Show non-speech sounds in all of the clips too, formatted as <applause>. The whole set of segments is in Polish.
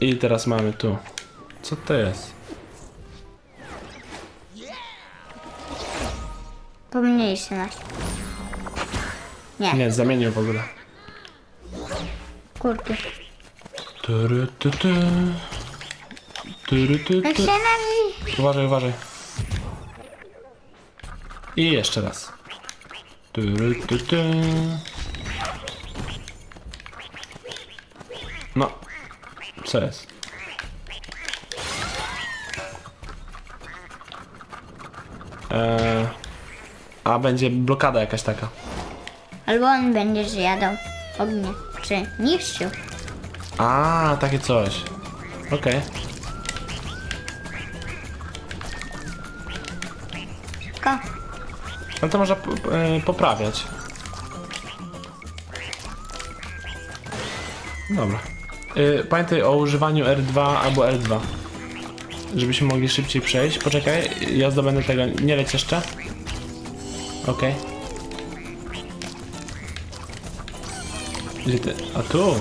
I teraz mamy tu. Co to jest? Pomniejszy nas. Nie, Nie, zamienił w ogóle. kurde. Tury, tu, tu. Tury, tu, Jak tu. się? Uważaj, uważaj. I jeszcze raz. Tury, tu, tu. No. Jest? Eee, a będzie blokada jakaś taka. Albo on będzie zjadał ognie. Czy niszczył. A, takie coś. Okej. Tylko No to można p- p- poprawiać. Dobra. Y, Pamiętaj o używaniu R2 albo L2. Żebyśmy mogli szybciej przejść. Poczekaj, ja zdobędę tego. Nie leć jeszcze. Okej. Gdzie ty? A tu.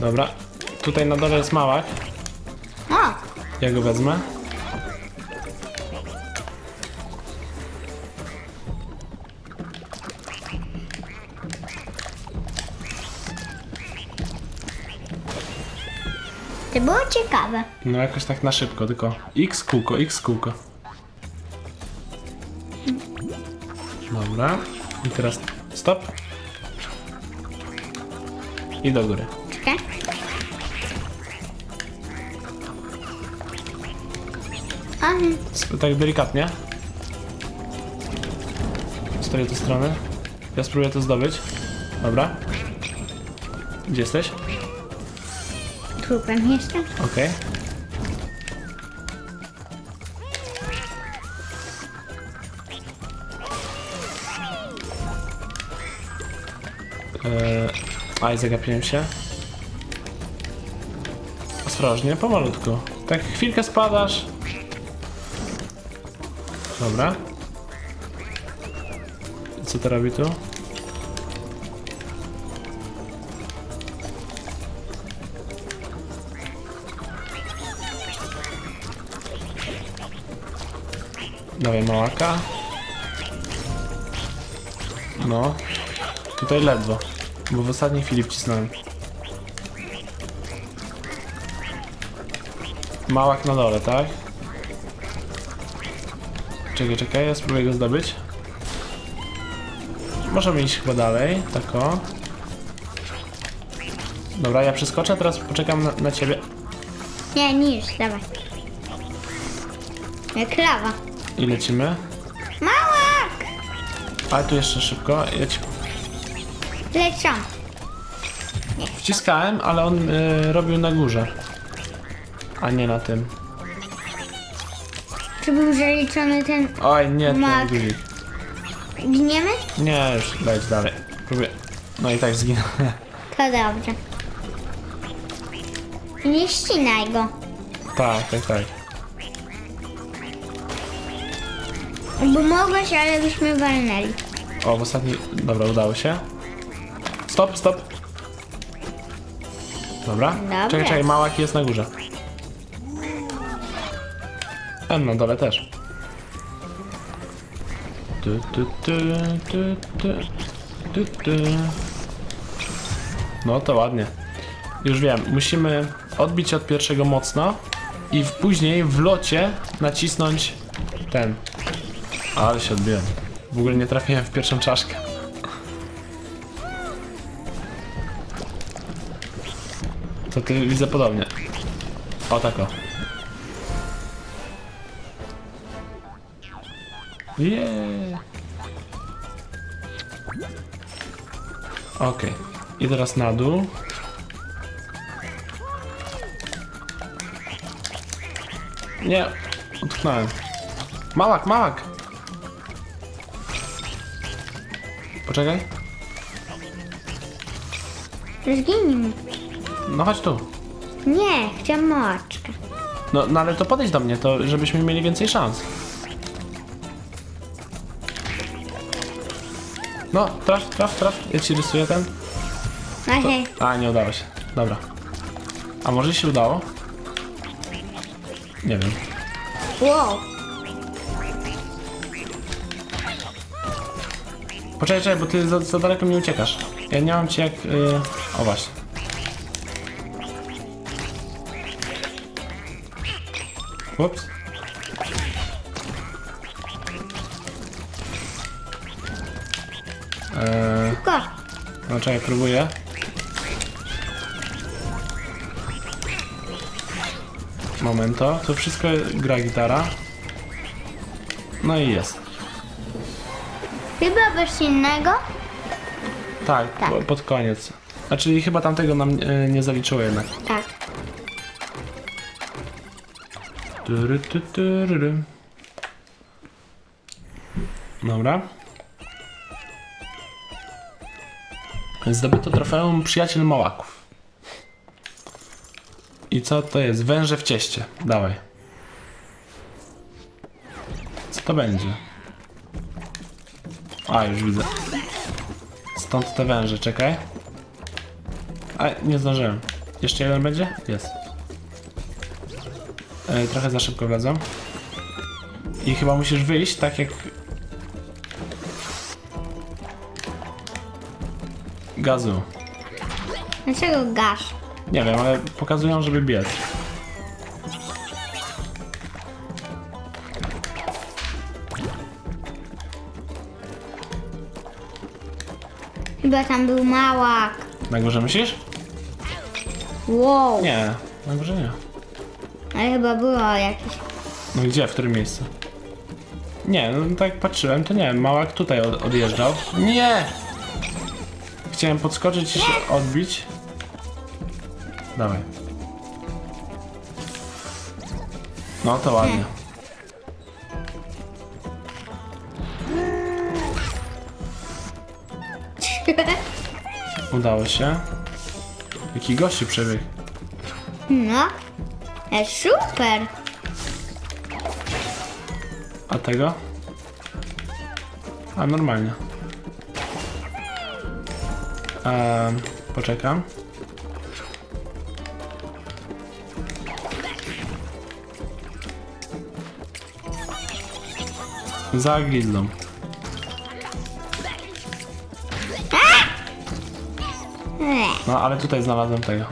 Dobra. Tutaj na dole jest małak. O, Ja go wezmę. to było ciekawe. No jakoś tak na szybko, tylko X kółko, X kółko. Dobra. I teraz stop. I do góry. Sp- Tak delikatnie. Stoję tej strony. Ja spróbuję to zdobyć. Dobra. Gdzie jesteś? trupem jestem. Okej. Eee, aj, zagapiłem się. Ostrożnie, pomalutku. Tak chwilkę spadasz. Dobra. Co to robi tu? Dawaj małaka. No. Tutaj ledwo. Bo w ostatniej chwili wcisnąłem. Małak na dole, tak? Czekaj, czekaj, ja spróbuję go zdobyć. Możemy iść chyba dalej, tak o. Dobra, ja przeskoczę, teraz poczekam na, na ciebie. Nie, niż, dawaj. Jak lawa. I lecimy. Małak! Ale tu jeszcze szybko. Ja ci. Wciskałem, ale on y, robił na górze. A nie na tym. Czy był zaliczony ten... Oj, nie ten Mak. guzik. Gniemy? Nie, już leć dalej. Próbuję. No i tak zginął. To dobrze. Nie ścinaj go. tak, tak, tak. Bo mogłeś, ale byśmy walnęli. O, w ostatniej... Dobra, udało się. Stop, stop. Dobra. Dobra. Czekaj, czekaj, małak jest na górze. Ten na dole też. Tu, tu, tu, tu, tu, tu, tu. No to ładnie. Już wiem, musimy odbić od pierwszego mocno i w, później w locie nacisnąć ten. Ale się odbiłem. W ogóle nie trafiłem w pierwszą czaszkę. To ty widzę podobnie. O tak o. Yeah. Okej. I teraz na dół. Nie, utknąłem. Małak, małak! Poczekaj. Zginij. No chodź tu. Nie, chciałam małeczkę. No, no ale to podejdź do mnie, to żebyśmy mieli więcej szans. No, traf, traf, traf. Ja ci rysuję ten. Okej. A, nie udało się. Dobra. A może się udało? Nie wiem. Wow. Poczekaj, czekaj, bo ty za, za daleko mi uciekasz. Ja nie mam ci jak... Yy... O właśnie. Ups. Eee, Szybko. no czekaj, próbuję. Momento, to wszystko gra gitara. No i jest. Chyba coś innego? Tak, Tak. Po, pod koniec. Znaczy chyba tamtego nam e, nie zaliczyło jednak. Tak. Tury, tu, turury. Dobra. Zdobyto trofeum Przyjaciel Małaków. I co to jest? Węże w cieście. Dawaj. Co to będzie? A, już widzę. Stąd te węże, czekaj. A, nie zdążyłem. Jeszcze jeden będzie? Jest. E, trochę za szybko wlazłem. I chyba musisz wyjść tak jak... Gazu. Dlaczego gasz? Nie wiem, ale pokazują, żeby biec. Chyba tam był małak. Na górze myślisz? Wow. Nie, na górze nie. Ale chyba było jakieś. No gdzie, w którym miejscu? Nie, no tak patrzyłem, to nie, małak tutaj od, odjeżdżał. Nie! Chciałem podskoczyć i się odbić. Dawaj. No to ładnie. <laughs> Udało się. Jaki gości przebieg. No. E, super. A tego? A normalnie. Eee, poczekam. Za. E, No ale tutaj znalazłem tego.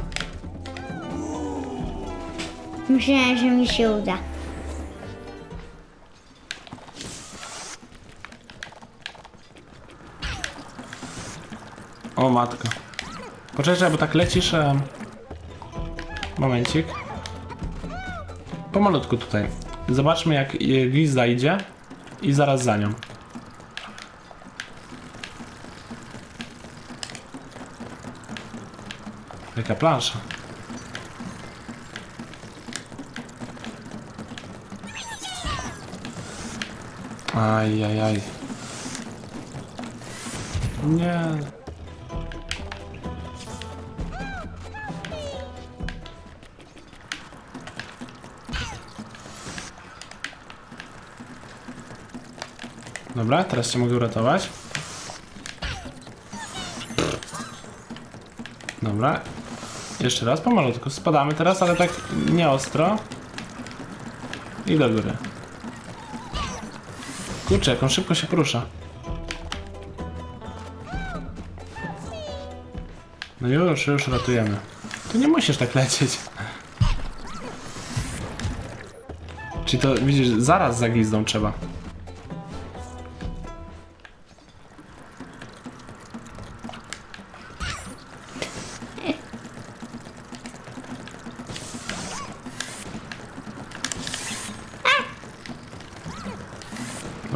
myślałem, że mi się uda. O matko. Poczekaj, bo tak lecisz. em, Momencik. Pomalutku tutaj. Zobaczmy jak y, glizda idzie i zaraz za nią. Jaka plansza. Aj, aj, aj. Nie. Dobra, teraz cię mogę uratować. Dobra. Jeszcze raz pomalutku. Spadamy teraz, ale tak nie ostro. I do góry. Kurczę, jak on szybko się porusza. No już, już ratujemy. Tu nie musisz tak lecieć. Czyli to widzisz, zaraz za trzeba.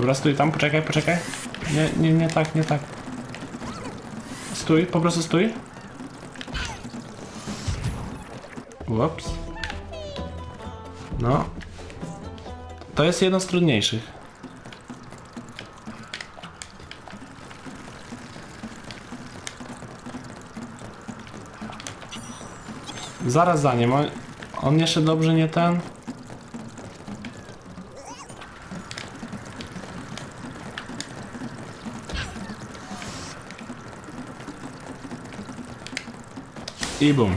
Dobra, stój tam, poczekaj, poczekaj. Nie, nie, nie tak, nie tak. Stój, po prostu stój. Ups. No. To jest jedno z trudniejszych. Zaraz za nim. On, jeszcze dobrze nie ten. I bum.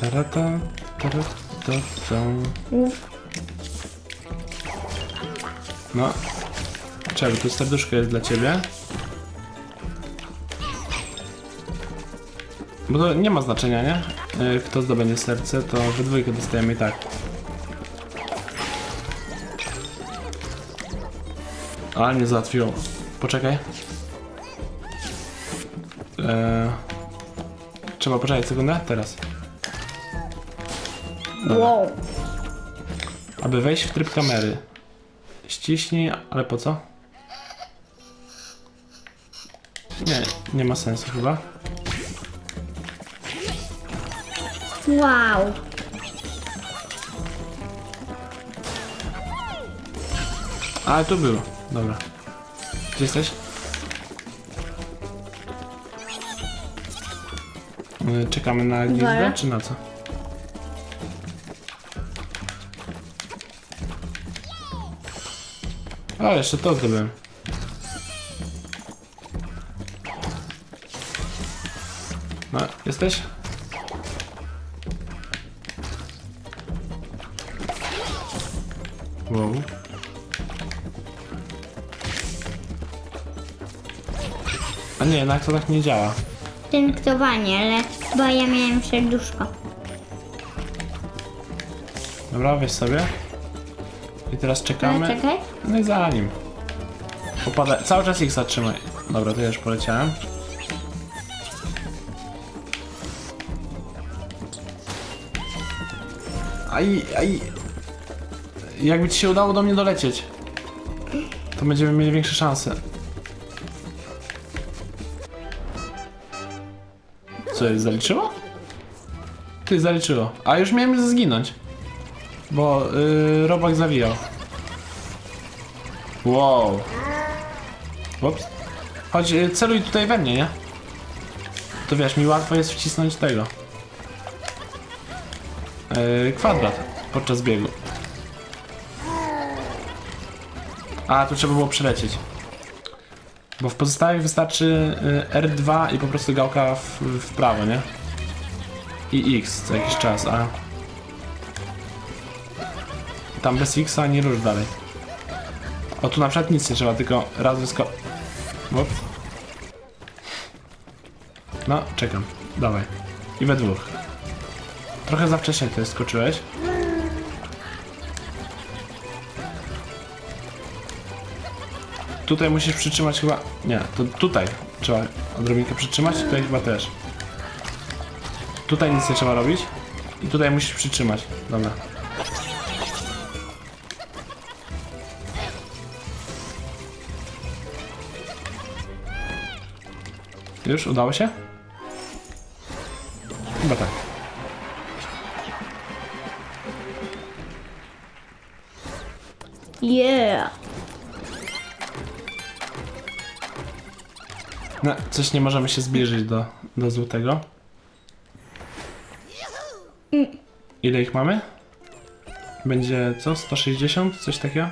Tarata, tarata. No. Czemu, tu serduszko jest dla ciebie. Bo to nie ma znaczenia, nie? Y, Kto zdobędzie serce, to we dwójkę dostajemy i tak. Ale nie załatwiło. Poczekaj. Eee, trzeba poczekać sekundę? Teraz. Wow. Aby wejść w tryb kamery. Ściśnij, ale po co? Nie, nie ma sensu chyba. Wow. Ale tu był. Dobra. Gdzie jesteś? Y, Czekamy na gwiazdę, Dobra. czy na co? A, jeszcze to zdobyłem. No, jesteś? Wow. A nie, to tak nie działa. Tynktowanie, ale chyba ja miałem serduszko. Dobra, weź sobie. I teraz czekamy. Ale czekaj. No i za nim. Popada... Cały czas ich zatrzymaj. Dobra, to ja już poleciałem. Aj, aj. Jakby ci się udało do mnie dolecieć, to będziemy mieli większe szanse. Co zaliczyło? Ty, zaliczyło. A już miałem zginąć. Bo yy, robak zawijał. Wow. Ups. Chodź, y, celuj tutaj we mnie, nie? To wiesz, mi łatwo jest wcisnąć tego. Yy, kwadrat podczas biegu. A, tu trzeba było przelecieć. Bo w pozostałych wystarczy y, R2 i po prostu gałka w, w prawo, nie? I X co jakiś czas, a... Tam bez X nie rusz dalej. O, tu na przykład nic nie trzeba, tylko raz wysko... No, czekam. Dawaj. I we dwóch. Trochę za wcześnie tutaj skoczyłeś. Tutaj musisz przytrzymać chyba... Nie, to tutaj trzeba odrobinkę przytrzymać, tutaj chyba też. Tutaj nic nie trzeba robić. I tutaj musisz przytrzymać. Dobra. Już? Udało się? Chyba tak. Yeah. No, coś nie możemy się zbliżyć do, do złotego. Ile ich mamy? Będzie co? 160? Coś takiego?